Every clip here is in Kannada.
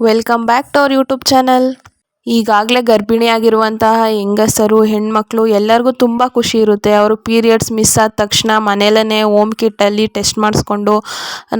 Welcome back to our YouTube channel. ಈಗಾಗಲೇ ಗರ್ಭಿಣಿಯಾಗಿರುವಂತಹ ಹೆಂಗಸರು, ಹೆಣ್ಮಕ್ಳು ಎಲ್ಲರಿಗೂ ತುಂಬ ಖುಷಿ ಇರುತ್ತೆ. ಅವರು ಪೀರಿಯಡ್ಸ್ ಮಿಸ್ ಆದ ತಕ್ಷಣ ಮನೆಯಲ್ಲೇ ಓಮ್ ಕಿಟ್ಟಲ್ಲಿ ಟೆಸ್ಟ್ ಮಾಡಿಸ್ಕೊಂಡು,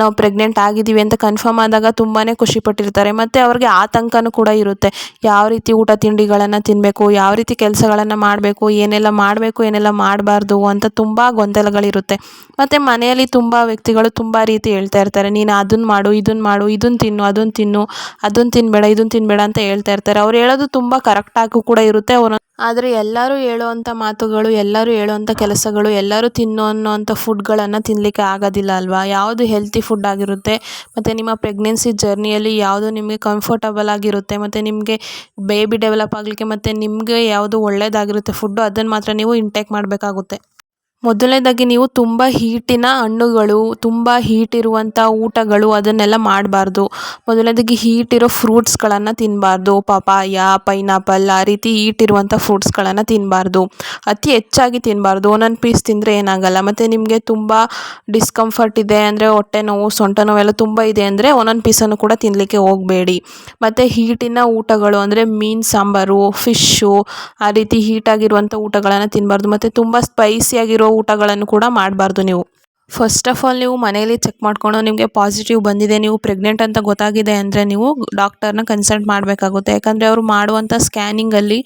ನಾವು ಪ್ರೆಗ್ನೆಂಟ್ ಆಗಿದ್ದೀವಿ ಅಂತ ಕನ್ಫರ್ಮ್ ಆದಾಗ ತುಂಬಾ ಖುಷಿ ಪಟ್ಟಿರ್ತಾರೆ. ಮತ್ತು ಅವ್ರಿಗೆ ಆತಂಕನೂ ಕೂಡ ಇರುತ್ತೆ. ಯಾವ ರೀತಿ ಊಟ ತಿಂಡಿಗಳನ್ನು ತಿನ್ನಬೇಕು ಯಾವ ರೀತಿ ಕೆಲಸಗಳನ್ನು ಮಾಡಬೇಕು, ಏನೆಲ್ಲ ಮಾಡಬೇಕು, ಏನೆಲ್ಲ ಮಾಡಬಾರ್ದು ಅಂತ ತುಂಬ ಗೊಂದಲಗಳಿರುತ್ತೆ. ಮತ್ತು ಮನೆಯಲ್ಲಿ ತುಂಬ ವ್ಯಕ್ತಿಗಳು ತುಂಬ ರೀತಿ ಹೇಳ್ತಾ ಇರ್ತಾರೆ. ನೀನು ಅದನ್ನು ಮಾಡು ಇದನ್ನು ಮಾಡು ಇದನ್ನು ತಿನ್ನು ಅದನ್ನು ತಿನ್ನು ಅದನ್ನು ತಿನ್ನಬೇಡ ಇದನ್ನು ತಿನ್ನಬೇಡ ಅಂತ ಹೇಳ್ತಾ ಇರ್ತಾರೆ. ಅವ್ರು ಹೇಳೋದು ತುಂಬ ಕರೆಕ್ಟಾಗೂ ಕೂಡ ಇರುತ್ತೆ. ಅವರ ಆದರೆ ಎಲ್ಲರೂ ಹೇಳುವಂಥ ಮಾತುಗಳು, ಎಲ್ಲರೂ ಹೇಳುವಂಥ ಕೆಲಸಗಳು, ಎಲ್ಲರೂ ತಿನ್ನು ಅನ್ನೋವಂಥ ಫುಡ್ಗಳನ್ನು ತಿನ್ನಲಿಕ್ಕೆ ಆಗೋದಿಲ್ಲ ಅಲ್ವಾ? ಯಾವುದು ಹೆಲ್ತಿ ಫುಡ್ ಆಗಿರುತ್ತೆ, ಮತ್ತು ನಿಮ್ಮ ಪ್ರೆಗ್ನೆನ್ಸಿ ಜರ್ನಿಯಲ್ಲಿ ಯಾವುದು ನಿಮಗೆ ಕಂಫರ್ಟಬಲ್ ಆಗಿರುತ್ತೆ, ಮತ್ತು ನಿಮಗೆ ಬೇಬಿ ಡೆವಲಪ್ ಆಗಲಿಕ್ಕೆ ಮತ್ತು ನಿಮಗೆ ಯಾವುದು ಒಳ್ಳೆಯದಾಗಿರುತ್ತೆ ಫುಡ್ಡು ಅದನ್ನು ಮಾತ್ರ ನೀವು ಇಂಟೇಕ್ ಮಾಡಬೇಕಾಗುತ್ತೆ. ಮೊದಲನೇದಾಗಿ ನೀವು ತುಂಬ ಹೀಟಿನ ಹಣ್ಣುಗಳು, ತುಂಬ ಹೀಟ್ ಇರುವಂಥ ಊಟಗಳು ಅದನ್ನೆಲ್ಲ ಮಾಡಬಾರ್ದು. ಮೊದಲನೇದಾಗಿ ಹೀಟ್ ಇರೋ ಫ್ರೂಟ್ಸ್ಗಳನ್ನು ತಿನ್ನಬಾರ್ದು ಪಪಾಯ ಪೈನಾಪಲ್ ಆ ರೀತಿ ಹೀಟ್ ಇರುವಂಥ ಫ್ರೂಟ್ಸ್ಗಳನ್ನು ತಿನ್ನಬಾರ್ದು ಅತಿ ಹೆಚ್ಚಾಗಿ ತಿನ್ನಬಾರ್ದು ಒಂದೊಂದು ಪೀಸ್ ತಿಂದರೆ ಏನಾಗಲ್ಲ. ಮತ್ತು ನಿಮಗೆ ತುಂಬ ಡಿಸ್ಕಂಫರ್ಟ್ ಇದೆ ಅಂದರೆ ಹೊಟ್ಟೆ ನೋವು, ಸೊಂಟ ನೋವೆಲ್ಲ ತುಂಬ ಇದೆ ಅಂದರೆ ಒಂದೊಂದು ಪೀಸನ್ನು ಕೂಡ ತಿನ್ನಲಿಕ್ಕೆ ಹೋಗಬೇಡಿ. ಮತ್ತು ಹೀಟಿನ ಊಟಗಳು ಅಂದರೆ ಮೀನು ಸಾಂಬಾರು ಫಿಶ್ಶು ಆ ರೀತಿ ಹೀಟಾಗಿರುವಂಥ ಊಟಗಳನ್ನು ತಿನ್ನಬಾರ್ದು ಮತ್ತು ತುಂಬ ಸ್ಪೈಸಿಯಾಗಿರೋ ಊಟಗಳನ್ನು ಕೂಡ ಮಾಡಬಾರ್ದು ನೀವು. ಫಸ್ಟ್ ಆಫ್ ಆಲ್ ನೀವು ಮನೆಯಲ್ಲಿ ಚೆಕ್ ಮಾಡಿಕೊಂಡು ನಿಮಗೆ ಪಾಸಿಟಿವ್ ಬಂದಿದೆ, ನೀವು ಪ್ರೆಗ್ನೆಂಟ್ ಅಂತ ಗೊತ್ತಾಗಿದೆ ಅಂದರೆ ನೀವು ಡಾಕ್ಟರ್ನ ಕನ್ಸಲ್ಟ್ ಮಾಡಬೇಕಾಗುತ್ತೆ. ಯಾಕಂದರೆ ಅವರು ಮಾಡುವಂಥ ಸ್ಕ್ಯಾನಿಂಗಲ್ಲಿ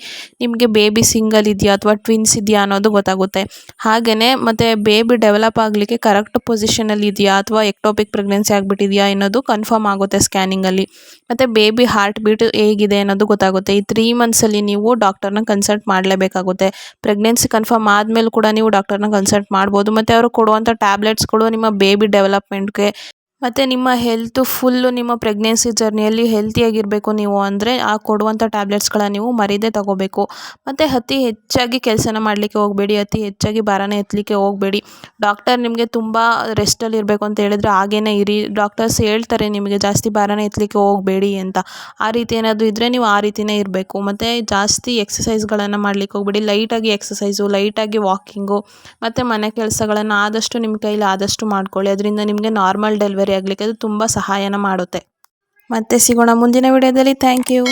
ನಿಮಗೆ ಬೇಬಿ ಸಿಂಗಲ್ ಇದೆಯಾ ಅಥವಾ ಟ್ವಿನ್ಸ್ ಇದೆಯಾ ಅನ್ನೋದು ಗೊತ್ತಾಗುತ್ತೆ. ಹಾಗೆಯೇ ಮತ್ತು ಬೇಬಿ ಡೆವಲಪ್ ಆಗಲಿಕ್ಕೆ ಕರೆಕ್ಟ್ ಪೊಸಿಷನಲ್ಲಿ ಇದೆಯಾ ಅಥವಾ ಎಕ್ಟೋಪಿಕ್ ಪ್ರೆಗ್ನೆನ್ಸಿ ಆಗಿಬಿಟ್ಟಿದೆಯಾ ಅನ್ನೋದು ಕನ್ಫರ್ಮ್ ಆಗುತ್ತೆ ಸ್ಕ್ಯಾನಿಂಗಲ್ಲಿ ಮತ್ತು ಬೇಬಿ ಹಾರ್ಟ್ ಬೀಟ್ ಹೇಗಿದೆ ಅನ್ನೋದು ಗೊತ್ತಾಗುತ್ತೆ. ಈ ತ್ರೀ ಮಂತ್ಸಲ್ಲಿ ನೀವು ಡಾಕ್ಟರ್ನ ಕನ್ಸಲ್ಟ್ ಮಾಡಲೇಬೇಕಾಗುತ್ತೆ. ಪ್ರೆಗ್ನೆನ್ಸಿ ಕನ್ಫರ್ಮ್ ಆದಮೇಲೆ ಕೂಡ ನೀವು ಡಾಕ್ಟರ್ನ ಕನ್ಸಲ್ಟ್ ಮಾಡ್ಬೋದು. ಮತ್ತು ಅವರು ಕೊಡುವಂಥ ಟ್ಯಾಬ್ಲೆಟ್ಸ್ಗಳು ನಿಮ್ಮ ಬೇಬಿ ಡೆವಲಪ್ಮೆಂಟ್ಗೆ ಮತ್ತು ನಿಮ್ಮ ಹೆಲ್ತು ಫುಲ್ಲು ನಿಮ್ಮ ಪ್ರೆಗ್ನೆನ್ಸಿ ಜರ್ನಿಯಲ್ಲಿ ಹೆಲ್ತಿಯಾಗಿರಬೇಕು ನೀವು ಅಂದರೆ ಆ ಕೊಡುವಂಥ ಟ್ಯಾಬ್ಲೆಟ್ಸ್ಗಳನ್ನ ನೀವು ಮರೀದೇ ತಗೋಬೇಕು. ಮತ್ತು ಅತಿ ಹೆಚ್ಚಾಗಿ ಕೆಲಸನ ಮಾಡಲಿಕ್ಕೆ ಹೋಗಬೇಡಿ, ಅತಿ ಹೆಚ್ಚಾಗಿ ಭಾರನ ಎತ್ತಲಿಕ್ಕೆ ಹೋಗಬೇಡಿ. ಡಾಕ್ಟರ್ ನಿಮಗೆ ತುಂಬ ರೆಸ್ಟಲ್ಲಿ ಇರಬೇಕು ಅಂತ ಹೇಳಿದ್ರೆ ಹಾಗೇನೇ ಇರಿ. ಡಾಕ್ಟರ್ಸ್ ಹೇಳ್ತಾರೆ ನಿಮಗೆ ಜಾಸ್ತಿ ಭಾರನ ಎತ್ತಲಿಕ್ಕೆ ಹೋಗಬೇಡಿ ಅಂತ. ಆ ರೀತಿ ಏನಾದರೂ ಇದ್ದರೆ ನೀವು ಆ ರೀತಿಯೇ ಇರಬೇಕು. ಮತ್ತು ಜಾಸ್ತಿ ಎಕ್ಸಸೈಸ್ಗಳನ್ನು ಮಾಡಲಿಕ್ಕೆ ಹೋಗಬೇಡಿ. ಲೈಟಾಗಿ ಎಕ್ಸಸೈಸು ಲೈಟಾಗಿ ವಾಕಿಂಗು ಮತ್ತು ಮನೆ ಕೆಲಸಗಳನ್ನು ಆದಷ್ಟು ನಿಮ್ಮ ಕೈಲಿ ಆದಷ್ಟು ಮಾಡ್ಕೊಳ್ಳಿ. ಅದರಿಂದ ನಿಮಗೆ ನಾರ್ಮಲ್ ಡೆಲಿವರಿ ಆಗಲಿಕ್ಕೆ ಅದು ತುಂಬ ಸಹಾಯನ ಮಾಡುತ್ತೆ. ಮತ್ತೆ ಸಿಗೋಣ ಮುಂದಿನ ವಿಡಿಯೋದಲ್ಲಿ. Thank you